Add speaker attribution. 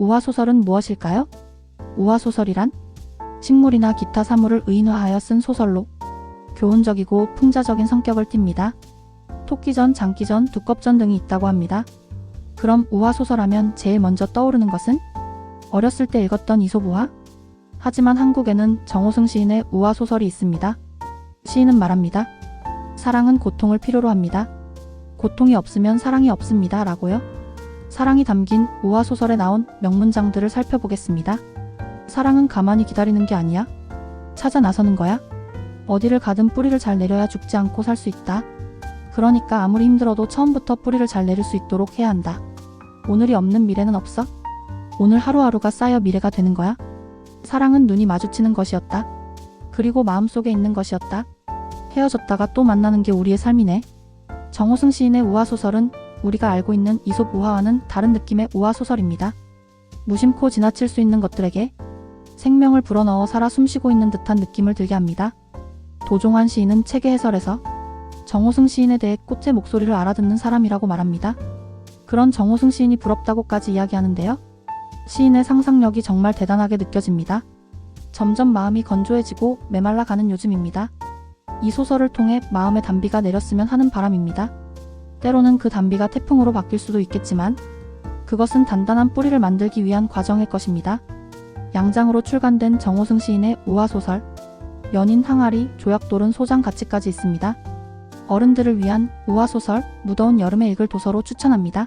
Speaker 1: 우화소설은 무엇일까요? 우화소설이란 식물이나 기타 사물을 의인화하여 쓴 소설로 교훈적이고 풍자적인 성격을 띱니다. 토끼전, 장기전, 두껍전 등이 있다고 합니다. 그럼 우화소설 하면 제일 먼저 떠오르는 것은 어렸을 때 읽었던 이솝우화? 하지만 한국에는 정호승 시인의 우화소설이 있습니다. 시인은 말합니다. 사랑은 고통을 필요로 합니다. 고통이 없으면 사랑이 없습니다. 라고요. 사랑이 담긴 우화 소설에 나온 명문장들을 살펴보겠습니다. 사랑은 가만히 기다리는 게 아니야. 찾아 나서는 거야. 어디를 가든 뿌리를 잘 내려야 죽지 않고 살 수 있다. 그러니까 아무리 힘들어도 처음부터 뿌리를 잘 내릴 수 있도록 해야 한다. 오늘이 없는 미래는 없어? 오늘 하루하루가 쌓여 미래가 되는 거야? 사랑은 눈이 마주치는 것이었다. 그리고 마음속에 있는 것이었다. 헤어졌다가 또 만나는 게 우리의 삶이네. 정호승 시인의 우화소설은 우리가 알고 있는 이솝 우화와는 다른 느낌의 우화 소설입니다. 무심코 지나칠 수 있는 것들에게 생명을 불어넣어 살아 숨쉬고 있는 듯한 느낌을 들게 합니다. 도종환 시인은 책의 해설에서 정호승 시인에 대해 꽃의 목소리를 알아듣는 사람이라고 말합니다. 그런 정호승 시인이 부럽다고까지 이야기하는데요. 시인의 상상력이 정말 대단하게 느껴집니다. 점점 마음이 건조해지고 메말라 가는 요즘입니다. 이 소설을 통해 마음의 단비가 내렸으면 하는 바람입니다. 때로는 그 단비가 태풍으로 바뀔 수도 있겠지만 그것은 단단한 뿌리를 만들기 위한 과정일 것입니다. 양장으로 출간된 정호승 시인의 우화소설 연인 항아리 조약돌은 소장 가치까지 있습니다. 어른들을 위한 우화소설 무더운 여름에 읽을 도서로 추천합니다.